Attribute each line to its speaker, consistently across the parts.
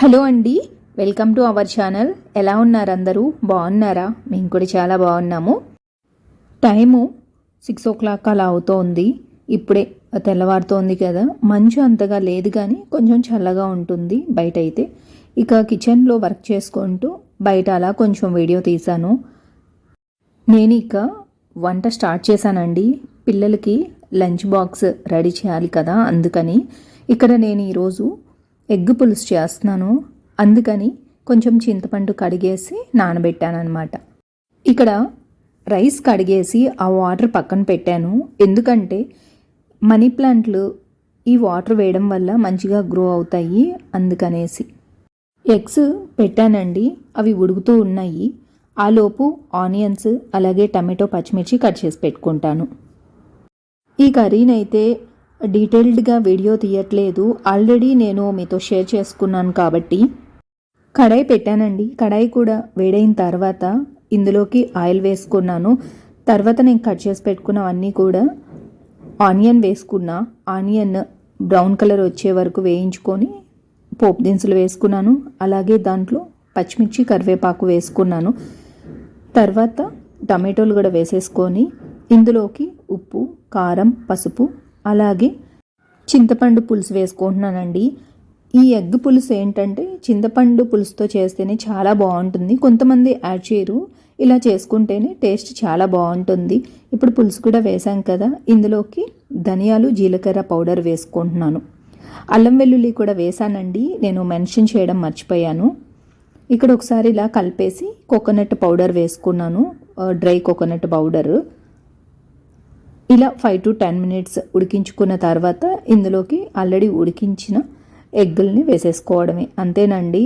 Speaker 1: Hello అండి welcome to our channel. ఎలా ఉన్నారు అందరూ? బాగున్నారా? మేము కూడా చాలా బాగున్నాము. టైము సిక్స్ ఓ క్లాక్ అలా అవుతోంది. ఇప్పుడే తెల్లవారుతోంది కదా. మంచు అంతగా లేదు కానీ కొంచెం చల్లగా ఉంటుంది బయట అయితే ఇక కిచెన్లో వర్క్ చేసుకుంటూ బయట అలా కొంచెం వీడియో తీశాను. నేను ఇక వంట స్టార్ట్ చేశానండి. పిల్లలకి లంచ్ బాక్స్ రెడీ చేయాలి కదా అందుకని. ఇక్కడ నేను ఈరోజు ఎగ్ పులుసు చేస్తున్నాను. అందుకని కొంచెం చింతపండు కడిగేసి నానబెట్టానమాట ఇక్కడ రైస్ కడిగేసి ఆ వాటర్ పక్కన పెట్టాను. ఎందుకంటే మనీ ప్లాంట్లు ఈ వాటర్ వేయడం వల్ల మంచిగా గ్రో అవుతాయి అందుకనేసి. ఎగ్స్ పెట్టానండి. అవి ఉడుకుతూ ఉన్నాయి. ఆలోపు ఆనియన్స్ అలాగే టమాటో పచ్చిమిర్చి కట్ చేసి పెట్టుకుంటాను. ఈ కర్రీనైతే డీటెయిల్డ్గా వీడియో తీయట్లేదు. ఆల్రెడీ నేను మీతో షేర్ చేసుకున్నాను కాబట్టి. కడాయి పెట్టానండి. కడాయి కూడా వేడైన తర్వాత ఇందులోకి ఆయిల్ వేసుకున్నాను. తర్వాత నేను కట్ చేసి పెట్టుకున్నవన్నీ కూడా ఆనియన్ వేసుకున్నా. ఆనియన్ బ్రౌన్ కలర్ వచ్చే వరకు వేయించుకొని పోపు దినుసులు వేసుకున్నాను. అలాగే దాంట్లో పచ్చిమిర్చి కరివేపాకు వేసుకున్నాను. తర్వాత టమాటోలు కూడా వేసేసుకొని ఇందులోకి ఉప్పు కారం పసుపు అలాగే చింతపండు పులుసు వేసుకుంటున్నానండి. ఈ ఎగ్ పులుసు ఏంటంటే చింతపండు పులుసుతో చేస్తేనే చాలా బాగుంటుంది. కొంతమంది యాడ్ చేయరు. ఇలా చేసుకుంటేనే టేస్ట్ చాలా బాగుంటుంది. ఇప్పుడు పులుసు కూడా వేసాం కదా ఇందులోకి ధనియాలు జీలకర్ర పౌడర్ వేసుకుంటున్నాను. అల్లం వెల్లుల్లి కూడా వేసానండి నేను మెన్షన్ చేయడం మర్చిపోయాను. ఇక్కడ ఒకసారి ఇలా కలిపేసి కోకోనట్ పౌడర్ వేసుకున్నాను. Dry coconut powder. ఇలా ఫైవ్ టు టెన్ మినిట్స్ ఉడికించుకున్న తర్వాత ఇందులోకి ఆల్రెడీ ఉడికించిన ఎగ్గుల్ని వేసేసుకోవడమే. అంతేనండి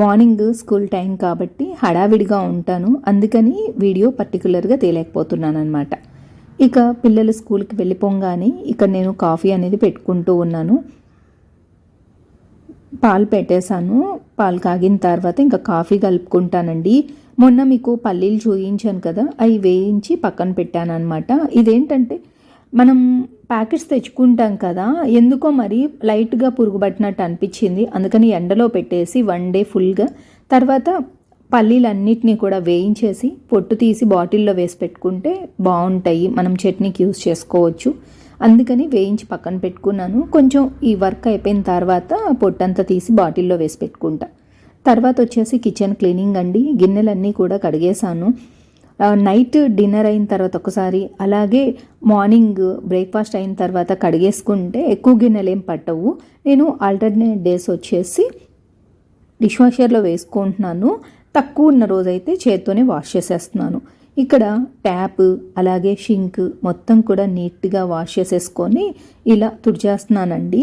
Speaker 1: మార్నింగ్ స్కూల్ టైం కాబట్టి హడావిడిగా ఉంటాను. అందుకని వీడియో పర్టికులర్గా తేలేకపోతున్నాను అనమాట ఇక పిల్లలు స్కూల్కి వెళ్ళిపోగానే ఇక్కడ నేను కాఫీ అనేది పెట్టుకుంటూ ఉన్నాను. పాలు పెట్టేశాను. పాలు కాగిన తర్వాత ఇంకా కాఫీ కలుపుకుంటానండి. మొన్న మీకు పల్లీలు చూయించాను కదా అవి వేయించి పక్కన పెట్టాను అనమాట ఇదేంటంటే మనం ప్యాకెట్స్ తెచ్చుకుంటాం కదా ఎందుకో మరి లైట్గా పురుగు పట్టినట్టు అనిపించింది. అందుకని ఎండలో పెట్టేసి వన్ డే ఫుల్గా తర్వాత పల్లీలన్నిటినీ కూడా వేయించేసి పొట్టు తీసి బాటిల్లో వేసి పెట్టుకుంటే బాగుంటాయి. మనం చట్నీకి యూస్ చేసుకోవచ్చు. అందుకని వేయించి పక్కన పెట్టుకున్నాను. కొంచెం ఈ వర్క్ అయిపోయిన తర్వాత పొట్టంతా తీసి బాటిల్లో వేసి పెట్టుకుంటా. తర్వాత వచ్చేసి కిచెన్ క్లీనింగ్ అండి. గిన్నెలన్నీ కూడా కడిగేశాను. నైట్ డిన్నర్ అయిన తర్వాత ఒకసారి అలాగే మార్నింగ్ బ్రేక్ఫాస్ట్ అయిన తర్వాత కడిగేసుకుంటే ఎక్కువ గిన్నెలు ఏం పట్టవు. నేను ఆల్టర్నేట్ డేస్ వచ్చేసి డిష్ వాషర్లో వేసుకుంటున్నాను. తక్కువ ఉన్న రోజైతే చేత్తోనే వాష్ చేసేస్తున్నాను. ఇక్కడ ట్యాప్ అలాగే షింక్ మొత్తం కూడా నీట్గా వాష్ చేసేసుకొని ఇలా తుడిచేస్తున్నానండి.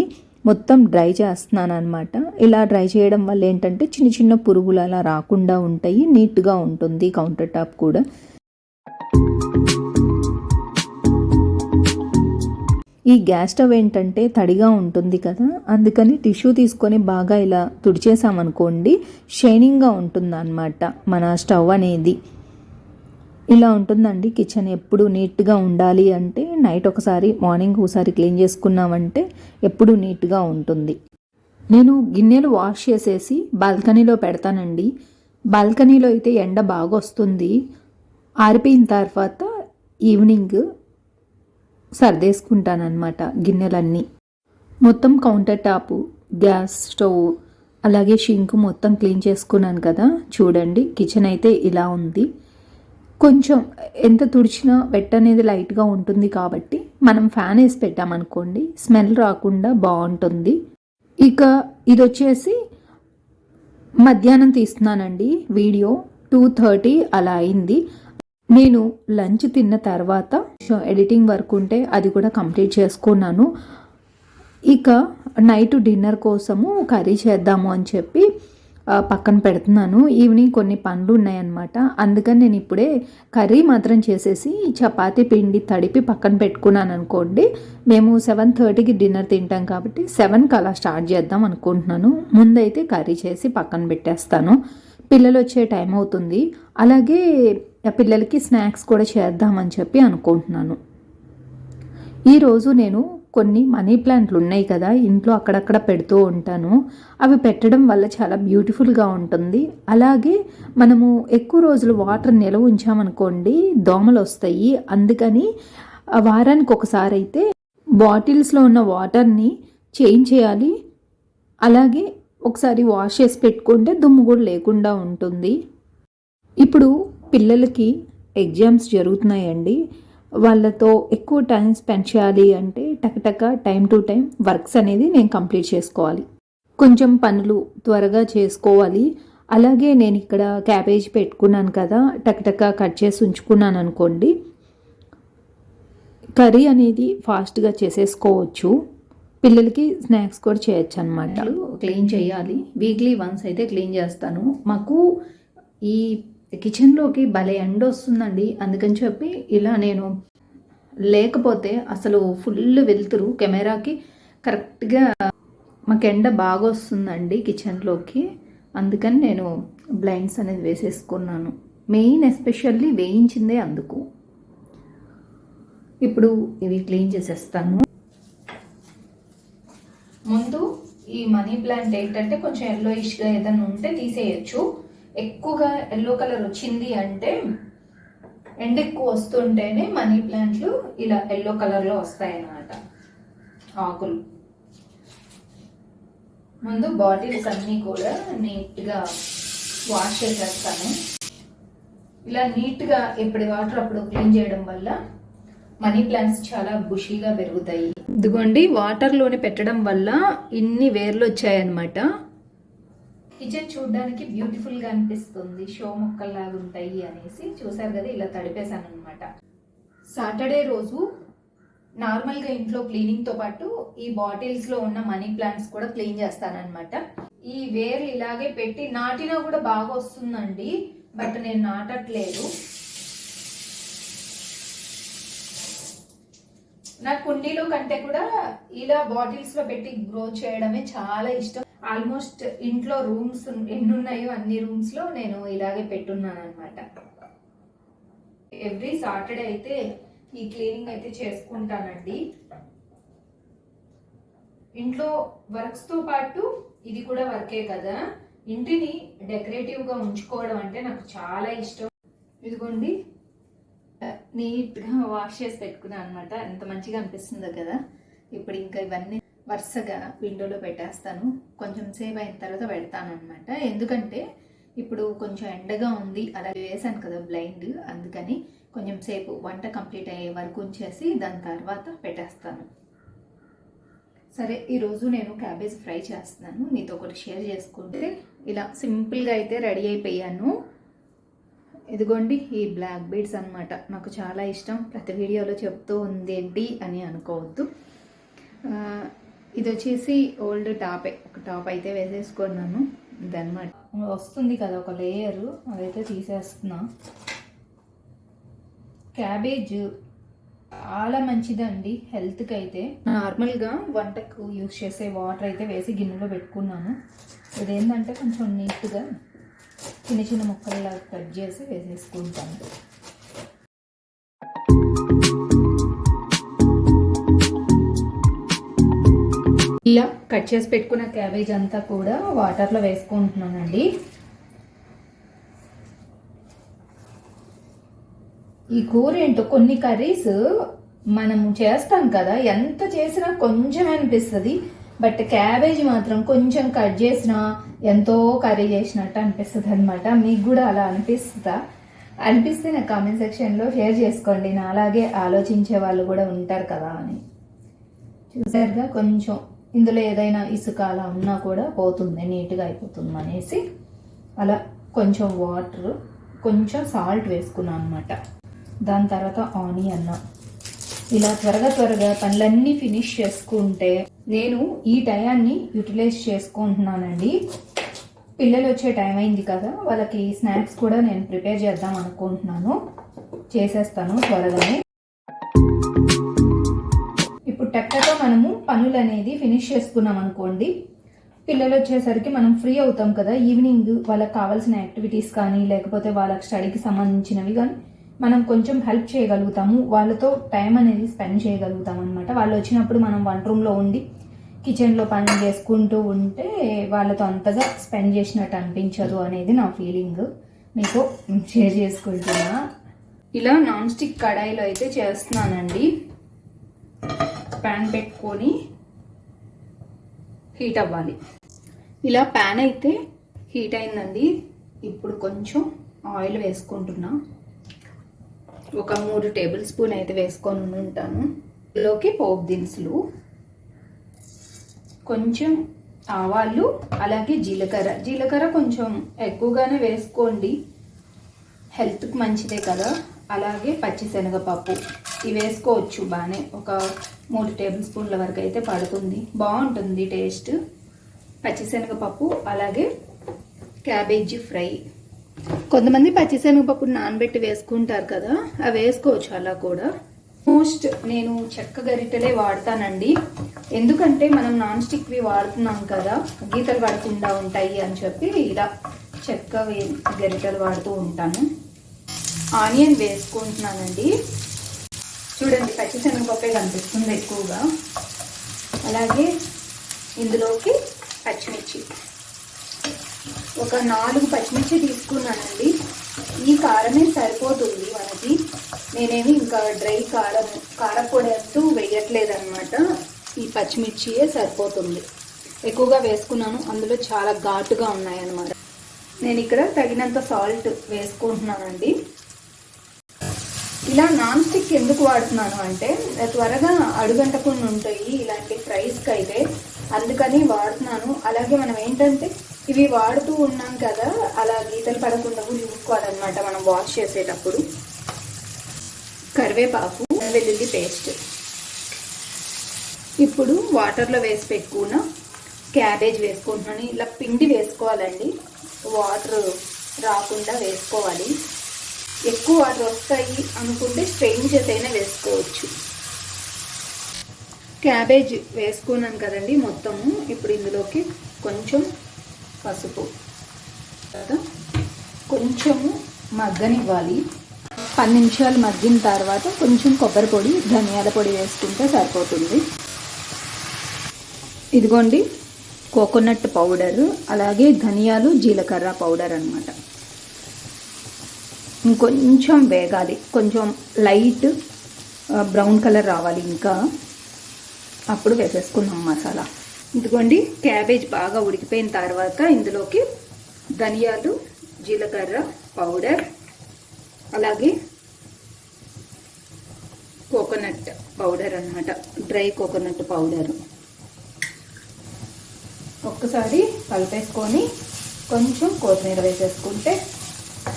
Speaker 1: మొత్తం డ్రై చేస్తున్నాను అనమాట ఇలా డ్రై చేయడం వల్ల ఏంటంటే చిన్న చిన్న పురుగులు అలా రాకుండా ఉంటాయి నీట్గా ఉంటుంది కౌంటర్ టాప్ కూడా. ఈ గ్యాస్ స్టవ్ ఏంటంటే తడిగా ఉంటుంది కదా అందుకని టిష్యూ తీసుకొని బాగా ఇలా తుడిచేసామనుకోండి షైనింగ్గా ఉంటుంది అనమాట మన స్టవ్ అనేది. ఇలా ఉంటుందండి. కిచెన్ ఎప్పుడు నీట్గా ఉండాలి అంటే నైట్ ఒకసారి మార్నింగ్ ఒకసారి క్లీన్ చేసుకున్నామంటే ఎప్పుడు నీట్గా ఉంటుంది. నేను గిన్నెలు వాష్ చేసేసి బాల్కనీలో పెడతానండి. బాల్కనీలో అయితే ఎండ బాగా వస్తుంది. ఆరిపోయిన తర్వాత ఈవినింగ్ సర్దేసుకుంటానమాట గిన్నెలన్నీ. మొత్తం కౌంటర్ టాపు గ్యాస్ స్టవ్ అలాగే షింక్ మొత్తం క్లీన్ చేసుకున్నాను కదా. చూడండి కిచెన్ అయితే ఇలా ఉంది. కొంచెం ఎంత తుడిచినా వెట్ అనేది లైట్గా ఉంటుంది కాబట్టి మనం ఫ్యాన్ వేసి పెట్టామనుకోండి స్మెల్ రాకుండా బాగుంటుంది. ఇక ఇది వచ్చేసి మధ్యాహ్నం తీస్తున్నానండి వీడియో టూ థర్టీ అలా అయింది. నేను లంచ్ తిన్న తర్వాత ఎడిటింగ్ వర్క్ ఉంటే అది కూడా కంప్లీట్ చేసుకున్నాను. ఇక నైట్ డిన్నర్ కోసము కర్రీ చేద్దాము అని చెప్పి పక్కన పెడుతున్నాను. ఈవినింగ్ కొన్ని పనులు ఉన్నాయన్నమాట అందుకని నేను ఇప్పుడే కర్రీ మాత్రం చేసేసి చపాతి పిండి తడిపి పక్కన పెట్టుకున్నాను అనుకోండి. మేము సెవెన్ థర్టీకి డిన్నర్ తింటాం కాబట్టి సెవెన్కి అలా స్టార్ట్ చేద్దాం అనుకుంటున్నాను. ముందైతే కర్రీ చేసి పక్కన పెట్టేస్తాను. పిల్లలు వచ్చే టైం అవుతుంది. అలాగే పిల్లలకి స్నాక్స్ కూడా చేద్దామని చెప్పి అనుకుంటున్నాను. ఈరోజు నేను కొన్ని మనీ ప్లాంట్లు ఉన్నాయి కదా ఇంట్లో అక్కడక్కడ పెడుతూ ఉంటాను. అవి పెట్టడం వల్ల చాలా బ్యూటిఫుల్గా ఉంటుంది. అలాగే మనము ఎక్కువ రోజులు వాటర్ నిల్వ ఉంచామనుకోండి దోమలు వస్తాయి అందుకని ఆ వారానికి ఒకసారి అయితే బాటిల్స్లో ఉన్న వాటర్ని చేంజ్ చేయాలి. అలాగే ఒకసారి వాష్ చేసి పెట్టుకుంటే దుమ్ము కూడా లేకుండా ఉంటుంది. ఇప్పుడు పిల్లలకి ఎగ్జామ్స్ జరుగుతున్నాయండి. వాళ్ళతో ఎక్కువ టైం స్పెండ్ చేయాలి అంటే టకటక టైం టు టైం వర్క్స్ అనేది నేను కంప్లీట్ చేసుకోవాలి. కొంచెం పనులు త్వరగా చేసుకోవాలి. అలాగే నేను ఇక్కడ క్యాబేజ్ పెట్టుకున్నాను కదా టకటక కట్ చేసి ఉంచుకున్నాను అనుకోండి. కర్రీ అనేది ఫాస్ట్గా చేసేసుకోవచ్చు. పిల్లలకి స్నాక్స్ కూడా చేయొచ్చు అనమాట క్లీన్ చేయాలి. వీక్లీ వన్స్ అయితే క్లీన్ చేస్తాను. మాకు ఈ కిచెన్లోకి భలే ఎండ వస్తుందండి. అందుకని చెప్పి ఇలా నేను లేకపోతే అసలు ఫుల్ వెళ్తురు కెమెరాకి కరెక్ట్గా మాకు ఎండ బాగా వస్తుందండి కిచెన్లోకి. అందుకని నేను బ్లైండ్స్ అనేది వేసేసుకున్నాను. మెయిన్ ఎస్పెషల్లీ వేయించిందే అందుకు. ఇప్పుడు ఇవి క్లీన్ చేసేస్తాను. ముందు ఈ మనీ ప్లాంట్ ఏంటంటే కొంచెం ఎల్లోయిష్గా ఏదైనా ఉంటే తీసేయచ్చు. ఎక్కువగా ఎల్లో కలర్ వచ్చింది అంటే ఎండ ఎక్కువ వస్తుంటేనే మనీ ప్లాంట్లు ఇలా ఎల్లో కలర్లో వస్తాయి అన్నమాట ఆకులు. ముందు బాటిల్స్ అన్నీ కూడా నీట్గా వాష్ చేసేస్తాను. ఇలా నీట్గా ఎప్పటి వాటర్ అప్పుడు క్లీన్ చేయడం వల్ల మనీ ప్లాంట్స్ చాలా బుషీగా పెరుగుతాయి. ఇదిగోండి వాటర్లోనే పెట్టడం వల్ల ఇన్ని వేర్లు వచ్చాయన్నమాట. కిచెన్ చూడడానికి బ్యూటిఫుల్గా అనిపిస్తుంది. షో మొక్కల్లాగా ఉంటాయి అనేసి చూసారు కదా ఇలా తడిపేశాను అనమాట సాటర్డే రోజు నార్మల్గా ఇంట్లో క్లీనింగ్తో పాటు ఈ బాటిల్స్లో ఉన్న మనీ ప్లాంట్స్ కూడా క్లీన్ చేస్తానన్నమాట. ఈ వేర్లు ఇలాగే పెట్టి నాటినా కూడా బాగా వస్తుందండి బట్ నేను నాటట్లేదు. నాకు కుండీలో కంటే కూడా ఇలా బాటిల్స్లో పెట్టి గ్రో చేయడమే చాలా ఇష్టం. ఆల్మోస్ట్ ఇంట్లో రూమ్స్ ఎన్ని ఉన్నాయో అన్ని రూమ్స్లో నేను ఇలాగే పెట్టున్నాను అనమాట ఎవ్రీ సాటర్డే అయితే ఈ క్లీనింగ్ అయితే చేసుకుంటానండి. ఇంట్లో వర్క్స్తో పాటు ఇది కూడా వర్కే కదా. ఇంటిని డెకరేటివ్గా ఉంచుకోవడం అంటే నాకు చాలా ఇష్టం. ఇదిగోండి. నీట్గా వాష్ చేసి పెట్టుకున్నాను అనమాట ఎంత మంచిగా అనిపిస్తుందో కదా. ఇప్పుడు ఇంకా ఇవన్నీ వరుసగా విండోలో పెట్టేస్తాను. కొంచెం సేవ్ అయిన తర్వాత పెడతాను అనమాట ఎందుకంటే ఇప్పుడు కొంచెం ఎండగా ఉంది. అలా వేసాను కదా బ్లైండ్ అందుకని కొంచెం సేపు వంట కంప్లీట్ అయ్యే వరకు ఉంచేసి దాని తర్వాత పెట్టేస్తాను. సరే ఈరోజు నేను క్యాబేజ్ ఫ్రై చేస్తున్నాను. మీతో ఒకటి షేర్ చేసుకుంటే ఇలా సింపుల్గా అయితే రెడీ అయిపోయాను. ఇదిగోండి ఈ బ్లాక్ బీడ్స్ అనమాట నాకు చాలా ఇష్టం. ప్రతి వీడియోలో చెప్తూ ఉందేంటి అని అనుకోవద్దు. ఇది వచ్చేసి ఓల్డ్ టాపే. ఒక టాప్ అయితే వేసేసుకున్నాను. ఇదనమాట వస్తుంది కదా ఒక లేయరు. అదైతే తీసేస్తున్నా. క్యాబేజ్ చాలా మంచిదండి హెల్త్కి అయితే నార్మల్గా వంటకు యూజ్ చేసే వాటర్ అయితే వేసి గిన్నెలో పెట్టుకున్నాను. ఇదేంటంటే కొంచెం నీట్గా చిన్న చిన్న ముక్కల్లా కట్ చేసి వేసేసుకుంటాను. ఇలా కట్ చేసి పెట్టుకున్న క్యాబేజ్ అంతా కూడా వాటర్లో వేసుకుంటున్నానండి. ఈ కూర ఏంటో కొన్ని కర్రీస్ మనం చేస్తాం కదా ఎంత చేసినా కొంచెం అనిపిస్తుంది బట్ క్యాబేజ్ మాత్రం కొంచెం కట్ చేసినా ఎంతో కర్రీ చేసినట్టు అనిపిస్తుంది అనమాట మీకు కూడా అలా అనిపిస్తుందా? అనిపిస్తే నా కామెంట్ సెక్షన్లో షేర్ చేసుకోండి. నా అలాగే ఆలోచించే వాళ్ళు కూడా ఉంటారు కదా అని. చూసారుగా కొంచెం. ఇందులో ఏదైనా ఇసుక అలా ఉన్నా కూడా పోతుంది నీట్గా అయిపోతుంది అనేసి. అలా కొంచెం వాటర్ కొంచెం సాల్ట్ వేసుకున్నాను అనమాట దాని తర్వాత ఆనియన్. ఇలా త్వరగా త్వరగా పనులన్నీ ఫినిష్ చేసుకుంటే నేను ఈ టయాన్ని యూటిలైజ్ చేసుకుంటున్నానండి. పిల్లలు వచ్చే టైం అయింది కదా వాళ్ళకి స్నాక్స్ కూడా నేను ప్రిపేర్ చేద్దాం అనుకుంటున్నాను. చేసేస్తాను త్వరగానే. టక్కగా మనము పనులు అనేది ఫినిష్ చేసుకున్నాం అనుకోండి పిల్లలు వచ్చేసరికి మనం ఫ్రీ అవుతాం కదా ఈవినింగ్ వాళ్ళకి కావాల్సిన యాక్టివిటీస్ కానీ లేకపోతే వాళ్ళకి స్టడీకి సంబంధించినవి కానీ మనం కొంచెం హెల్ప్ చేయగలుగుతాము. వాళ్ళతో టైం అనేది స్పెండ్ చేయగలుగుతాం అనమాట వాళ్ళు వచ్చినప్పుడు మనం వంట రూమ్లో ఉండి కిచెన్లో పని చేసుకుంటూ ఉంటే వాళ్ళతో అంతగా స్పెండ్ చేసినట్టు అనిపించదు అనేది నా ఫీలింగ్. మీకు షేర్ చేసుకుంటున్నా. ఇలా నాన్ స్టిక్ కడాయిలో అయితే చేస్తున్నానండి. ప్యాన్ పెట్టుకొని హీట్ అవ్వాలి. ఇలా ప్యాన్ అయితే హీట్ అయిందండి. ఇప్పుడు కొంచెం ఆయిల్ వేసుకుంటున్నా. ఒక మూడు టేబుల్ స్పూన్ అయితే వేసుకొని ఉంటాను. ఇందులోకి పోపు దినుసులు కొంచెం ఆవాలు అలాగే జీలకర్ర. జీలకర్ర కొంచెం ఎక్కువగానే వేసుకోండి. హెల్త్కి మంచిదే కదా. అలాగే పచ్చిశనగపప్పు. ఇవి వేసుకోవచ్చు బాగానే. ఒక మూడు టేబుల్ స్పూన్ల వరకు అయితే పడుతుంది. బాగుంటుంది టేస్ట్. పచ్చిశనగపప్పు అలాగే క్యాబేజీ ఫ్రై. కొంతమంది పచ్చిశనగపప్పు నానబెట్టి వేసుకుంటారు కదా అవి వేసుకోవచ్చు అలా కూడా. మోస్ట్ నేను చెక్క గరిటెలే వాడతానండి. ఎందుకంటే మనం నాన్ స్టిక్వి వాడుతున్నాం కదా గీతలు పడకుండా ఉంటాయి అని చెప్పి ఇలా చెక్క వే- గరిటెలు వాడుతూ ఉంటాను. ఆనియన్ వేసుకుంటున్నానండి. చూడండి పచ్చిశనగపప్పే కనిపిస్తుంది ఎక్కువగా. అలాగే ఇందులోకి పచ్చిమిర్చి. ఒక నాలుగు పచ్చిమిర్చి తీసుకున్నానండి. ఈ కారమే సరిపోతుంది మనకి. నేనేమి ఇంకా డ్రై కారం కారపొడి అంటూ వేయట్లేదన్నమాట. ఈ పచ్చిమిర్చియే సరిపోతుంది. ఎక్కువగా వేసుకున్నాను. అందులో చాలా ఘాటుగా ఉన్నాయన్నమాట. నేను ఇక్కడ తగినంత సాల్ట్ వేసుకుంటున్నానండి. ఇలా నాన్ స్టిక్ ఎందుకు వాడుతున్నాను అంటే త్వరగా అడుగంటకుండా ఉంటాయి ఇలాంటి ఫ్రైస్కి అయితే అందుకని వాడుతున్నాను. అలాగే మనం ఏంటంటే ఇవి వాడుతూ ఉన్నాం కదా అలా గీతలు పడకుండా చూసుకోవాలన్నమాట మనం వాష్ చేసేటప్పుడు. కరివేపాకు వెల్లుల్లి పేస్ట్ ఇప్పుడు వాటర్లో వేసి పెట్టుకున్న క్యాబేజ్ వేసుకుంటున్నాను. ఇలా పిండి వేసుకోవాలండి. వాటర్ రాకుండా వేసుకోవాలి. ఎక్కువ వాటర్ వస్తాయి అనుకుంటే స్ట్రెయిన్ చేసైనా వేసుకోవచ్చు. క్యాబేజ్ వేసుకున్నాను కదండి మొత్తము. ఇప్పుడు ఇందులోకి కొంచెం పసుపు. కొంచెము మగ్గనివ్వాలి. పది నిమిషాలు మగ్గిన తర్వాత కొంచెం కొబ్బరి పొడి ధనియాల పొడి వేసుకుంటే సరిపోతుంది. ఇదిగోండి కోకోనట్ పౌడర్ అలాగే ధనియాలు జీలకర్ర పౌడర్ అనమాట ఇంకొంచెం వేగాలి. కొంచెం లైట్ బ్రౌన్ కలర్ రావాలి ఇంకా. అప్పుడు వేసేసుకున్నాం మసాలా. ఇదిగోండి క్యాబేజ్ బాగా ఉడికిపోయిన తర్వాత ఇందులోకి ధనియాలు జీలకర్ర పౌడర్ అలాగే కోకోనట్ పౌడర్ అన్నమాట. Dry coconut powder. ఒక్కసారి కలిపేసుకొని కొంచెం కొత్తిమీర వేసేసుకుంటే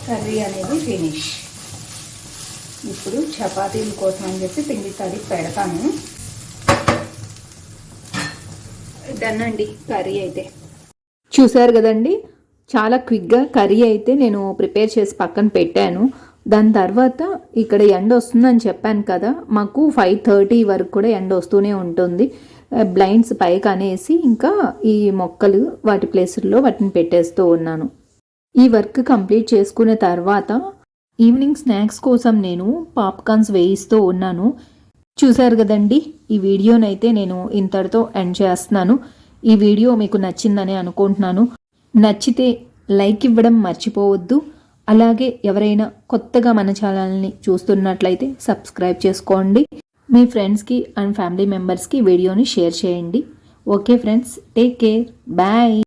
Speaker 1: కర్రీ అనేది ఫినిష్ ఇప్పుడు చపాతీల కోసం అని చెప్పి పిండి తడి పెడతాను. డన్ అండి కర్రీ అయితే. చూసారు కదండి? చాలా క్విక్గా కర్రీ అయితే నేను ప్రిపేర్ చేసి పక్కన పెట్టాను. దాని తర్వాత ఇక్కడ ఎండ వస్తుందని చెప్పాను కదా మాకు ఫైవ్ థర్టీ వరకు కూడా ఎండ వస్తూనే ఉంటుంది. బ్లైండ్స్ పైకి అనేసి ఇంకా ఈ మొక్కలు వాటి ప్లేసుల్లో వాటిని పెట్టేస్తూ ఉన్నాను. ఈ వర్క్ కంప్లీట్ చేసుకున్న తర్వాత ఈవినింగ్ స్నాక్స్ కోసం నేను పాప్కార్న్స్ వేయిస్తూ ఉన్నాను. చూశారు కదండి ఈ వీడియోనైతే నేను ఇంతటితో ఎండ్ చేస్తున్నాను. ఈ వీడియో మీకు నచ్చిందని అనుకుంటున్నాను. నచ్చితే లైక్ ఇవ్వడం మర్చిపోవద్దు. అలాగే ఎవరైనా కొత్తగా మన ఛానల్ని చూస్తున్నట్లయితే సబ్స్క్రైబ్ చేసుకోండి. మీ ఫ్రెండ్స్కి అండ్ ఫ్యామిలీ మెంబర్స్కి వీడియోని షేర్ చేయండి. Okay friends take care. Bye.